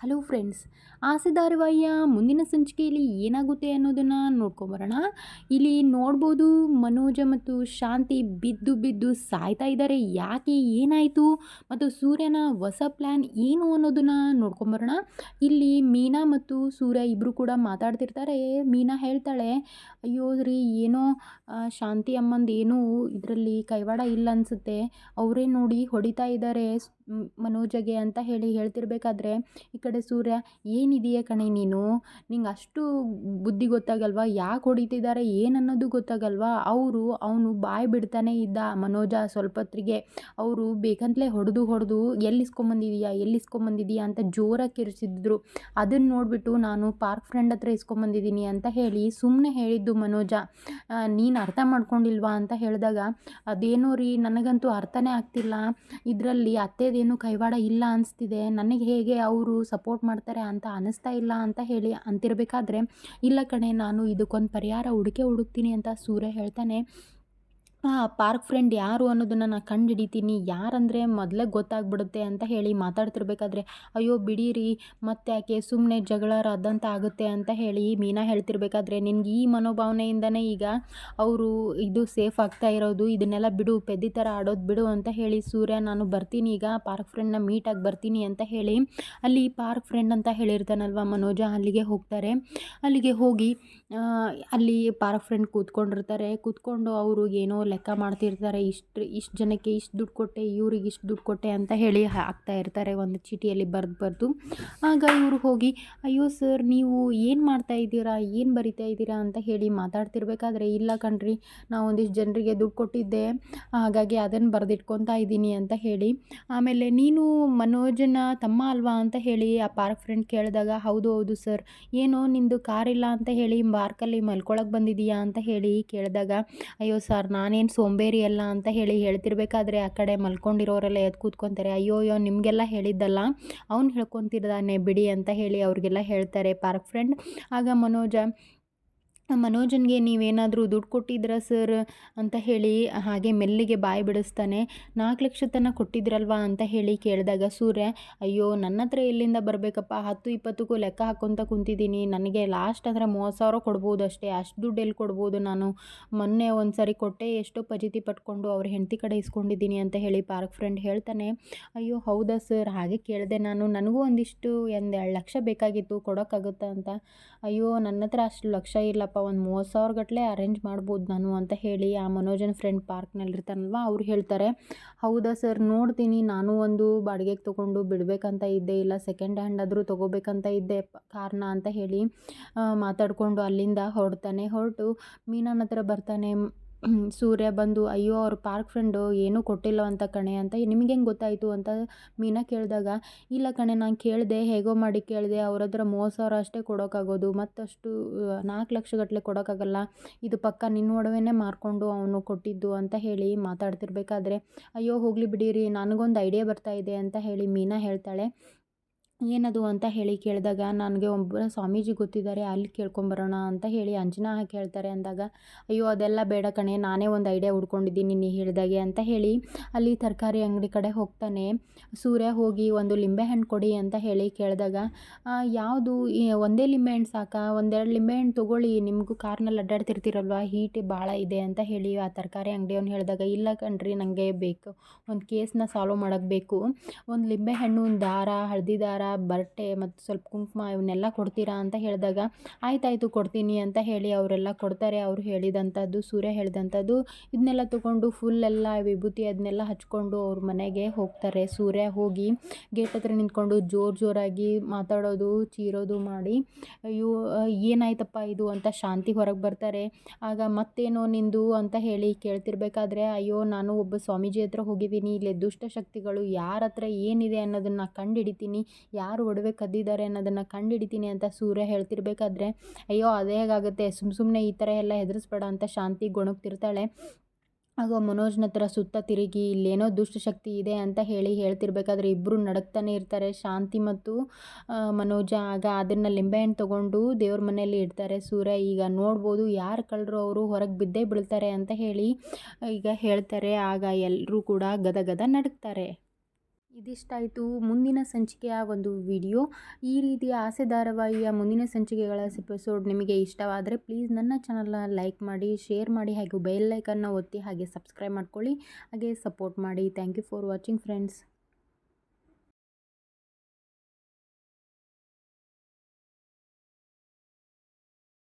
Hello friends ಆಸೆ ಧಾರಾವಾಹಿಯ ಮುಂದಿನ ಸಂಚಿಕೆಯಲ್ಲಿ ಏನಾಗುತ್ತೆ ಅನ್ನೋದನ್ನು ನೋಡ್ಕೊಂಬರೋಣ. ಇಲ್ಲಿ ನೋಡ್ಬೋದು ಮನೋಜ ಮತ್ತು ಶಾಂತಿ ಬಿದ್ದು ಬಿದ್ದು ಸಾಯ್ತಾ ಇದ್ದಾರೆ. ಯಾಕೆ ಏನಾಯಿತು ಮತ್ತು ಸೂರ್ಯನ ಹೊಸ ಪ್ಲ್ಯಾನ್ ಏನು ಅನ್ನೋದನ್ನು ನೋಡ್ಕೊಂಬರೋಣ. ಇಲ್ಲಿ ಮೀನಾ ಮತ್ತು ಸೂರ್ಯ ಇಬ್ಬರು ಕೂಡ ಮಾತಾಡ್ತಿರ್ತಾರೆ. ಮೀನಾ ಹೇಳ್ತಾಳೆ, ಅಯ್ಯೋ ರೀ, ಏನೋ ಶಾಂತಿ ಅಮ್ಮಂದು ಏನೂ ಇದರಲ್ಲಿ ಕೈವಾಡ ಇಲ್ಲ ಅನಿಸುತ್ತೆ. ಅವರೇ ನೋಡಿ ಹೊಡಿತಾ ಇದ್ದಾರೆ ಮನೋಜಗೆ ಅಂತ ಹೇಳಿ ಹೇಳ್ತಿರ್ಬೇಕಾದ್ರೆ, ಈ ಸೂರ್ಯ, ಏನಿದೆಯಾ ಕಣೆ ನೀನು? ನಿಂಗೆ ಅಷ್ಟು ಬುದ್ಧಿ ಗೊತ್ತಾಗಲ್ವಾ? ಯಾಕೆ ಹೊಡಿತಿದ್ದಾರೆ ಏನನ್ನೋದು ಗೊತ್ತಾಗಲ್ವಾ? ಅವರು ಅವನು ಬಾಯಿ ಬಿಡ್ತಾನೆ ಇದ್ದ ಮನೋಜ ಸ್ವಲ್ಪತ್ರಿಗೆ ಅವರು ಬೇಕಂತಲೇ ಹೊಡೆದು ಹೊಡೆದು ಎಲ್ಲಿ ಎಲ್ಲಿಸ್ಕೊಂಬಂದಿದೀಯಾ? ಎಲ್ಲಿ ಇಸ್ಕೊಂಬಂದಿದೀಯಾ ಅಂತ ಜೋರಾಗಿ ಕಿರಿಸಿದ್ರು ಅದನ್ನು ನೋಡಿಬಿಟ್ಟು ನಾನು ಪಾರ್ಕ್ ಫ್ರೆಂಡ್ ಹತ್ರ ಇಸ್ಕೊಂಬಂದಿದ್ದೀನಿ ಅಂತ ಹೇಳಿ ಸುಮ್ಮನೆ ಹೇಳಿದ್ದು ಮನೋಜ. ನೀನು ಅರ್ಥ ಮಾಡ್ಕೊಂಡಿಲ್ವಾ? ಅಂತ ಹೇಳಿದಾಗ, ಅದೇನೋ ರೀ, ನನಗಂತೂ ಅರ್ಥನೇ ಆಗ್ತಿಲ್ಲ. ಇದರಲ್ಲಿ ಅತ್ತೇದೇನು ಕೈವಾಡ ಇಲ್ಲ ಅನಿಸ್ತಿದೆ. ನನಗೆ ಹೇಗೆ ಅವರು ಸಪೋರ್ಟ್ ಮಾಡ್ತಾರೆ ಅಂತ ಅನ್ನಿಸ್ತಾ ಇಲ್ಲ ಅಂತ ಹೇಳಿ ಅಂತಿರಬೇಕಾದ್ರೆ, ಇಲ್ಲ ಕಣೆ, ನಾನು ಇದಕ್ಕೊಂದು ಪರಿಹಾರ ಹುಡುಕೆ ಹುಡುಕ್ತೀನಿ ಅಂತ ಸೂರ್ಯ ಹೇಳ್ತಾನೆ. ಪಾರ್ಕ್ ಫ್ರೆಂಡ್ ಯಾರು ಅನ್ನೋದನ್ನು ನಾನು ಕಂಡು ಹಿಡಿತೀನಿ ಯಾರಂದರೆ ಮೊದಲೇ ಗೊತ್ತಾಗ್ಬಿಡುತ್ತೆ ಅಂತ ಹೇಳಿ ಮಾತಾಡ್ತಿರ್ಬೇಕಾದ್ರೆ, ಅಯ್ಯೋ ಬಿಡೀರಿ, ಮತ್ತೆ ಯಾಕೆ ಸುಮ್ಮನೆ ಜಗಳ ಆಗುತ್ತೆ ಅಂತ ಹೇಳಿ ಮೀನಾ ಹೇಳ್ತಿರ್ಬೇಕಾದ್ರೆ, ನಿನಗೆ ಈ ಮನೋಭಾವನೆಯಿಂದನೇ ಈಗ ಅವರು ಇದು ಸೇಫ್ ಆಗ್ತಾ ಇರೋದು, ಇದನ್ನೆಲ್ಲ ಬಿಡು ಪೆದ್ದಿ ಥರ ಆಡೋದು ಬಿಡು ಅಂತ ಹೇಳಿ ಸೂರ್ಯ, ನಾನು ಬರ್ತೀನಿ ಈಗ, ಪಾರ್ಕ್ ಫ್ರೆಂಡ್ನ ಮೀಟಾಗಿ ಬರ್ತೀನಿ ಅಂತ ಹೇಳಿ ಅಲ್ಲಿ ಪಾರ್ಕ್ ಫ್ರೆಂಡ್ ಅಂತ ಹೇಳಿರ್ತಾನಲ್ವ ಮನೋಜ, ಅಲ್ಲಿಗೆ ಹೋಗ್ತಾರೆ. ಅಲ್ಲಿಗೆ ಹೋಗಿ ಅಲ್ಲಿ ಪಾರ್ಕ್ ಫ್ರೆಂಡ್ ಕೂತ್ಕೊಂಡಿರ್ತಾರೆ. ಕೂತ್ಕೊಂಡು ಅವರು ಏನೋ ಲೆಕ್ಕ ಮಾಡ್ತಿರ್ತಾರೆ, ಇಷ್ಟು ಇಷ್ಟು ಜನಕ್ಕೆ ಇಷ್ಟು ದುಡ್ಡು ಕೊಟ್ಟೆ, ಇವ್ರಿಗೆ ಇಷ್ಟು ದುಡ್ಡು ಕೊಟ್ಟೆ ಅಂತ ಹೇಳಿ ಹಾಕ್ತಾ ಇರ್ತಾರೆ ಒಂದು ಚೀಟಿಯಲ್ಲಿ ಬರೆದು ಬರೆದು. ಆಗ ಇವರು ಹೋಗಿ, ಅಯ್ಯೋ ಸರ್, ನೀವು ಏನು ಮಾಡ್ತಾ ಇದ್ದೀರಾ, ಏನು ಬರಿತಾ ಇದ್ದೀರಾ ಅಂತ ಹೇಳಿ ಮಾತಾಡ್ತಿರ್ಬೇಕಾದ್ರೆ, ಇಲ್ಲ ಕಣ್ರಿ, ನಾವು ಒಂದಿಷ್ಟು ಜನರಿಗೆ ದುಡ್ಡು ಕೊಟ್ಟಿದ್ದೆ, ಹಾಗಾಗಿ ಅದನ್ನು ಬರೆದಿಟ್ಕೊತಾ ಇದ್ದೀನಿ ಅಂತ ಹೇಳಿ. ಆಮೇಲೆ ನೀನು ಮನೋಜನ ತಮ್ಮ ಅಲ್ವಾ ಅಂತ ಹೇಳಿ ಆ ಪಾರ್ಕ್ ಫ್ರೆಂಡ್ ಕೇಳಿದಾಗ, ಹೌದು ಹೌದು ಸರ್, ಏನೋ ನಿಂದು ಕಾರ್ ಇಲ್ಲ ಅಂತ ಹೇಳಿ ಪಾರ್ಕಲ್ಲಿ ಮಲ್ಕೊಳಕ್ಕೆ ಬಂದಿದೀಯಾ ಅಂತ ಹೇಳಿ ಕೇಳಿದಾಗ, ಅಯ್ಯೋ ಸರ್ ನಾನೇನು ಸೋಂಬೇರಿ ಅಲ್ಲ ಅಂತ ಹೇಳಿ ಹೇಳ್ತಿರ್ಬೇಕಾದ್ರೆ ಆ ಕಡೆ ಮಲ್ಕೊಂಡಿರೋರೆಲ್ಲ ಎದ್ದು ಕೂತ್ಕೊತಾರೆ. ಅಯ್ಯೋ ಅಯ್ಯೋ, ನಿಮಗೆಲ್ಲ ಹೇಳಿದ್ದಲ್ಲ. ಅವ್ನು ಹೇಳ್ಕೊತಿದ್ದಾನೆ ಬಿಡಿ ಅಂತ ಹೇಳಿ ಅವ್ರಿಗೆಲ್ಲ ಹೇಳ್ತಾರೆ ಪಾರ್ಕ್ ಫ್ರೆಂಡ್. ಆಗ ಮನೋಜ ಮನೋಜನ್ಗೆ ನೀವೇನಾದರೂ ದುಡ್ಡು ಕೊಟ್ಟಿದ್ರಾ ಸರ್? ಅಂತ ಹೇಳಿ ಹಾಗೆ ಮೆಲ್ಲಿಗೆ ಬಾಯಿ ಬಿಡಿಸ್ತಾನೆ. ನಾಲ್ಕು ಲಕ್ಷ ತನಕ ಕೊಟ್ಟಿದ್ರಲ್ವಾ ಅಂತ ಹೇಳಿ ಕೇಳಿದಾಗ ಸೂರ್ಯ, ಅಯ್ಯೋ ನನ್ನ ಹತ್ರ ಎಲ್ಲಿಂದ ಬರಬೇಕಪ್ಪ? ಹತ್ತು ಇಪ್ಪತ್ತಕ್ಕೂ ಲೆಕ್ಕ ಹಾಕ್ಕೊತ ಕುಂತಿದ್ದೀನಿ. ನನಗೆ ಲಾಸ್ಟ್ ಅಂದರೆ ಮೂವತ್ತು ಸಾವಿರ ಕೊಡ್ಬೋದು ಅಷ್ಟೇ. ಅಷ್ಟು ದುಡ್ಡು ಎಲ್ಲಿ ಕೊಡ್ಬೋದು ನಾನು? ಮೊನ್ನೆ ಒಂದು ಸರಿ ಕೊಟ್ಟೆ ಎಷ್ಟೋ ಪಜಿತಿ ಪಟ್ಕೊಂಡು ಅವ್ರ ಹೆಂಡತಿ ಕಡೆ ಇಸ್ಕೊಂಡಿದ್ದೀನಿ ಅಂತ ಹೇಳಿ ಪಾರ್ಕ್ ಫ್ರೆಂಡ್ ಹೇಳ್ತಾನೆ. ಅಯ್ಯೋ, ಹೌದಾ ಸರ್? ಹಾಗೆ ಕೇಳಿದೆ ನಾನು. ನನಗೂ ಒಂದಿಷ್ಟು ಒಂದು ಎರಡು ಲಕ್ಷ ಬೇಕಾಗಿತ್ತು. ಕೊಡೋಕ್ಕಾಗುತ್ತಾ? ಅಂತ. ಅಯ್ಯೋ ನನ್ನ ಹತ್ರ ಅಷ್ಟು ಲಕ್ಷ ಇಲ್ಲಪ್ಪ. ಒಂದು ಮೂವತ್ತು ಸಾವಿರ ಗಟ್ಟಲೆ ಅರೇಂಜ್ ಮಾಡ್ಬೋದು ನಾನು ಅಂತ ಹೇಳಿ ಆ ಮನೋಜನ ಫ್ರೆಂಡ್ ಪಾರ್ಕ್ನಲ್ಲಿರ್ತಾನಲ್ವ ಅವ್ರು ಹೇಳ್ತಾರೆ, ಹೌದಾ ಸರ್ ನೋಡ್ತೀನಿ, ನಾನು ಒಂದು ಬಾಡಿಗೆಗೆ ತೊಗೊಂಡು ಬಿಡಬೇಕಂತ ಇದ್ದೆ ಇಲ್ಲ ಸೆಕೆಂಡ್ ಹ್ಯಾಂಡ್ ಆದರೂ ತೊಗೋಬೇಕಂತ ಇದ್ದೆ ಕಾರ್ನ ಅಂತ ಹೇಳಿ ಮಾತಾಡಿಕೊಂಡು ಅಲ್ಲಿಂದ ಹೊರಡ್ತಾನೆ. ಹೊರಟು ಮೀನನ ಹತ್ರ ಬರ್ತಾನೆ ಸೂರ್ಯ ಬಂದು, ಅಯ್ಯೋ, ಅವ್ರ ಪಾರ್ಕ್ ಫ್ರೆಂಡು ಏನೂ ಕೊಟ್ಟಿಲ್ಲ ಅಂತ ಕಣೆ ಅಂತ ನಿಮಗೆ ಹೆಂಗೆ ಗೊತ್ತಾಯಿತು ಅಂತ ಮೀನಾ ಕೇಳಿದಾಗ, ಇಲ್ಲ ಕಣೆ, ನಾನು ಕೇಳಿದೆ, ಹೇಗೋ ಮಾಡಿ ಕೇಳಿದೆ, ಅವ್ರ ಹತ್ರ ಮೂವತ್ತು ಸಾವಿರ ಅಷ್ಟೇ ಕೊಡೋಕ್ಕಾಗೋದು ಮತ್ತಷ್ಟು ನಾಲ್ಕು ಲಕ್ಷಗಟ್ಟಲೆ ಕೊಡೋಕ್ಕಾಗಲ್ಲ ಇದು ಪಕ್ಕ ನಿನ್ನ ಒಡವೆನೇ ಮಾರ್ಕೊಂಡು ಅವನು ಕೊಟ್ಟಿದ್ದು ಅಂತ ಹೇಳಿ ಮಾತಾಡ್ತಿರ್ಬೇಕಾದ್ರೆ, ಅಯ್ಯೋ, ಹೋಗಲಿ ಬಿಡಿರಿ, ನನಗೊಂದು ಐಡಿಯಾ ಬರ್ತಾ ಇದೆ ಅಂತ ಹೇಳಿ ಮೀನಾ ಹೇಳ್ತಾಳೆ. ಏನದು ಅಂತ ಹೇಳಿ ಕೇಳಿದಾಗ ನನಗೆ ಒಬ್ಬ ಸ್ವಾಮೀಜಿ ಗೊತ್ತಿದ್ದಾರೆ, ಅಲ್ಲಿ ಕೇಳ್ಕೊಂಬರೋಣ ಅಂತ ಹೇಳಿ ಅಂಜನಾ ಹೇಳ್ತಾರೆ ಅಂದಾಗ, ಅಯ್ಯೋ, ಅದೆಲ್ಲ ಬೇಡ ಕಣೆ, ನಾನೇ ಒಂದು ಐಡಿಯಾ ಹುಡ್ಕೊಂಡಿದ್ದೀನಿ ನೀ ಹೇಳಿದಾಗೆ ಅಂತ ಹೇಳಿ, ಅಲ್ಲಿ ತರಕಾರಿ ಅಂಗಡಿ ಕಡೆ ಹೋಗ್ತಾನೆ, ಸೂರ್ಯ, ಹೋಗಿ ಒಂದು ಲಿಂಬೆಹಣ್ಣು ಕೊಡಿ ಅಂತ ಹೇಳಿ ಕೇಳಿದಾಗ ಯಾವುದು? ಒಂದೇ ಲಿಂಬೆಹಣ್ಣು ಸಾಕಾ? ಒಂದೆರಡು ಲಿಂಬೆಹಣ್ಣು ತೊಗೊಳ್ಳಿ, ನಿಮಗೂ ಕಾರ್ನಲ್ಲಿ ಅಡ್ಡಾಡ್ತಿರ್ತೀರಲ್ವ? ಹೀಟ್ ಭಾಳ ಇದೆ ಅಂತ ಹೇಳಿ ಆ ತರಕಾರಿ ಅಂಗಡಿಯವ್ನು ಹೇಳಿದಾಗ, ಇಲ್ಲ ಕಣ್ರಿ ನನಗೆ ಬೇಕು, ಒಂದು ಕೇಸನ್ನ ಸಾಲ್ವ್ ಮಾಡೋಕ್ಕೆ ಬೇಕು. ಒಂದು ಲಿಂಬೆಹಣ್ಣು ಒಂದು ದಾರ, ಹಳದಿ ದಾರ ಬಟ್ಟೆ ಮತ್ತು ಸ್ವಲ್ಪ ಕುಂಕುಮ ಇವನ್ನೆಲ್ಲ ಕೊಡ್ತೀರಾ ಅಂತ ಹೇಳಿದಾಗ, ಆಯ್ತಾಯಿತು ಕೊಡ್ತೀನಿ ಅಂತ ಹೇಳಿ ಅವರೆಲ್ಲ ಕೊಡ್ತಾರೆ. ಅವರು ಹೇಳಿದಂಥದ್ದು, ಸೂರ್ಯ ಹೇಳಿದಂಥದ್ದು ಇದನ್ನೆಲ್ಲ ತೊಗೊಂಡು ಎಲ್ಲ ವಿಭೂತಿ ಅದನ್ನೆಲ್ಲ ಹಚ್ಕೊಂಡು ಅವ್ರ ಮನೆಗೆ ಹೋಗ್ತಾರೆ. ಸೂರ್ಯ ಹೋಗಿ ಗೇಟ್ ಹತ್ರ ನಿಂತ್ಕೊಂಡು ಜೋರು ಜೋರಾಗಿ ಮಾತಾಡೋದು, ಚೀರೋದು ಮಾಡಿ, ಅಯ್ಯೋ, ಏನಾಯ್ತಪ್ಪ ಇದು ಅಂತ ಶಾಂತಿ ಹೊರಗೆ ಬರ್ತಾರೆ. ಆಗ ಮತ್ತೇನೋ ನಿಂದು ಅಂತ ಹೇಳಿ ಕೇಳ್ತಿರ್ಬೇಕಾದ್ರೆ, ಅಯ್ಯೋ, ನಾನು ಒಬ್ಬ ಸ್ವಾಮೀಜಿ ಹತ್ರ ಹೋಗಿದ್ದೀನಿ. ಇಲ್ಲಿ ದುಷ್ಟ ಶಕ್ತಿಗಳು ಯಾರ ಹತ್ರ ಏನಿದೆ ಅನ್ನೋದನ್ನು ಕಂಡು ಹಿಡಿತೀನಿ ಯಾರು ಒಡವೆ ಕದ್ದಿದ್ದಾರೆ ಅನ್ನೋದನ್ನು ಕಂಡುಹಿಡಿತೀನಿ ಅಂತ ಸೂರ್ಯ ಹೇಳ್ತಿರ್ಬೇಕಾದ್ರೆ, ಅಯ್ಯೋ, ಅದೇ ಹೇಗಾಗುತ್ತೆ? ಸುಮ್ಮ ಸುಮ್ಮನೆ ಈ ಥರ ಎಲ್ಲ ಹೆದರಿಸ್ಬೇಡ ಅಂತ ಶಾಂತಿ ಗೊಣಗ್ತಿರ್ತಾಳೆ. ಆಗ ಮನೋಜ್ನ ಹತ್ರ ಸುತ್ತ ತಿರುಗಿ, ಇಲ್ಲೇನೋ ದುಷ್ಟಶಕ್ತಿ ಇದೆ ಅಂತ ಹೇಳಿ ಹೇಳ್ತಿರ್ಬೇಕಾದ್ರೆ ಇಬ್ಬರು ನಡಕ್ತಾನೆ ಇರ್ತಾರೆ. ಶಾಂತಿ ಮತ್ತು ಮನೋಜ ಆಗ ಅದನ್ನು ಲಿಂಬೆಹಣ್ಣು ತೊಗೊಂಡು ದೇವ್ರ ಮನೆಯಲ್ಲಿ ಇಡ್ತಾರೆ. ಸೂರ್ಯ, ಈಗ ನೋಡ್ಬೋದು ಯಾರು ಕಳ್ಳರು ಅವರು? ಹೊರಗೆ ಬಿದ್ದೇ ಬೀಳ್ತಾರೆ ಅಂತ ಹೇಳಿ, ಈಗ ಹೇಳ್ತಾರೆ. ಆಗ ಎಲ್ಲರೂ ಕೂಡ ಗದ ಗದ ನಡುಕ್ತಾರೆ. ಇದಿಷ್ಟಾಯಿತು. ಮುಂದಿನ ಸಂಚಿಕೆಯ ಒಂದು ವಿಡಿಯೋ. ಈ ರೀತಿಯ ಆಸೆ ಧಾರಾವಾಹಿಯ ಮುಂದಿನ ಸಂಚಿಕೆಗಳ ಎಪಿಸೋಡ್ ನಿಮಗೆ ಇಷ್ಟವಾದರೆ ಪ್ಲೀಸ್ ನನ್ನ ಚಾನಲ್ನ ಲೈಕ್ ಮಾಡಿ ಶೇರ್ ಮಾಡಿ ಹಾಗೂ ಬೆಲ್ ಲೈಕನ್ನು ಒತ್ತಿ ಹಾಗೆ ಸಬ್ಸ್ಕ್ರೈಬ್ ಮಾಡ್ಕೊಳ್ಳಿ. ಹಾಗೆ ಸಪೋರ್ಟ್ ಮಾಡಿ. Thank you for watching friends